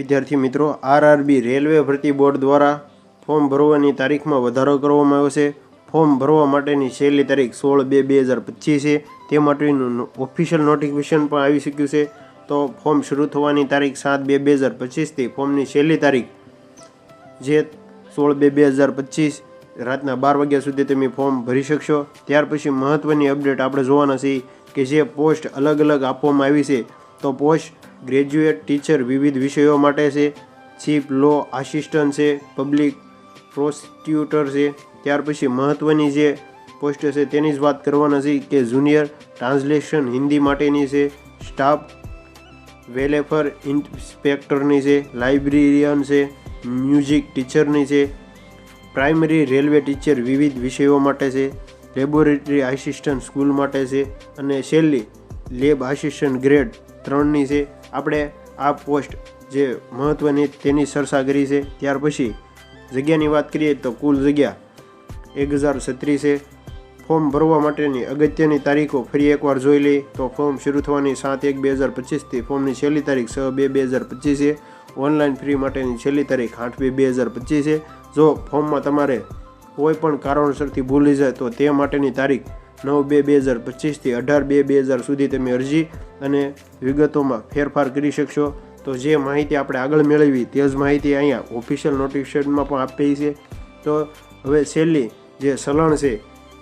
વિદ્યાર્થી મિત્રો. RRB railway ભરતી બોર્ડ દ્વારા ફોર્મ ભરવાની તારીખમાં વધારો કરવામાં આવ્યો છે. ફોર્મ ભરવા માટેની છેલ્લી તારીખ સોળ બે બે હજાર પચીસ છે. તે માટેનું ઓફિશિયલ નોટિફિકેશન પણ આવી શક્યું છે. તો ફોર્મ શરૂ થવાની તારીખ સાત બે બે હજાર પચીસથી ફોર્મની છેલ્લી તારીખ જે સોળ બે બે હજાર પચીસ રાતના બાર વાગ્યા સુધી તમે ફોર્મ ભરી શકશો. ત્યાર પછી મહત્ત્વની અપડેટ આપણે જોવાના છીએ કે જે પોસ્ટ અલગ અલગ આપવામાં આવી છે. તો પોસ્ટ ગ્રેજ્યુએટ ટીચર વિવિધ વિષયો માટે છે. ચીફ લો આસિસ્ટન્ટ છે પબ્લિક પ્રોસ્ટિટ્યુટર છે. ત્યાર પછી મહત્ત્વની જે પોસ્ટ છે તેની જ વાત કરવાના છે કે જુનિયર ટ્રાન્સલેશન હિન્દી માટેની છે. સ્ટાફ વેલેફર ઇન્સ્પેક્ટરની છે. લાઇબ્રેરિયન છે. મ્યુઝિક ટીચરની છે. પ્રાઇમરી રેલવે ટીચર વિવિધ વિષયો માટે છે, લેબોરેટરી આસિસ્ટન્ટ સ્કૂલ માટે છે અને છેલ્લી લેબ આસિસ્ટન્ટ ગ્રેડ ત્રણની છે. આપણે આ પોસ્ટ જે મહત્ત્વની તેની ચર્ચા કરી છે, ત્યાર પછી જગ્યાની વાત કરીએ તો કુલ જગ્યા એક હજાર છત્રીસ છે. ફોર્મ ભરવા માટેની અગત્યની તારીખો ફરી એકવાર જોઈ લઈ તો ફોર્મ શરૂ થવાની સાત એક બે હજાર પચીસથી ફોર્મની છેલ્લી તારીખ છ બે બે હજાર પચીસ છે. ઓનલાઈન ફ્રી માટેની છેલ્લી તારીખ આઠ બે બે હજાર પચીસ છે. જો ફોર્મમાં તમારે કોઈ પણ કારણોસરથી ભૂલી જાય તો તે માટેની તારીખ નવ બે બે હજાર પચીસથી અઢાર બે બે હજાર સુધી તમે અરજી અને વિગતોમાં ફેરફાર કરી શકશો. તો જે માહિતી આપણે આગળ મેળવી તે જ માહિતી અહીંયા ઓફિશિયલ નોટિફિકેશનમાં પણ આપી છે. તો હવે છેલ્લી જે સલણ છે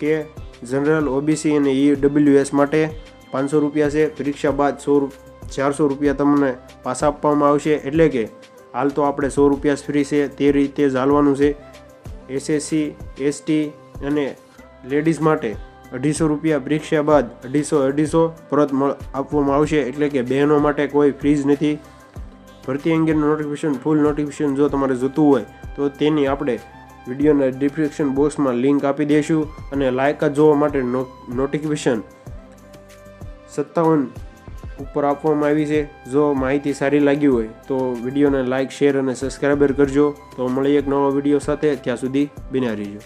કે જનરલ ઓબીસી અને ઈ ડબલ્યુએસ માટે પાંચસો રૂપિયા છે. પરીક્ષા બાદ સો ચારસો રૂપિયા તમને પાછા આપવામાં આવશે. એટલે કે હાલ તો આપણે સો રૂપિયા ફ્રી છે, તે રીતે જ હાલવાનું છે. એસએસસી એસટી અને લેડીઝ માટે અઢીસો રૂપિયા પરીક્ષા બાદ અઢીસો અઢીસો પરત આપવામાં આવશે. એટલે કે બહેનો માટે કોઈ ફ્રીઝ નથી. ભરતી અંગેનું નોટિફિકેશન ફૂલ નોટિફિકેશન જો તમારે જોતું હોય, તો તેની આપણે વિડીયોના ડિસ્ક્રિપ્શન બોક્સમાં લિંક આપી દઈશું. અને લાયકાત જોવા માટે નોટિફિકેશન સત્તાવન ઉપર આપવામાં આવી છે. જો માહિતી સારી લાગી હોય તો વિડીયોને લાઇક શેર અને સબસ્ક્રાઈબર કરજો. તો મળી એક નવા વીડિયો સાથે. ત્યાં સુધી બિના રહીજો.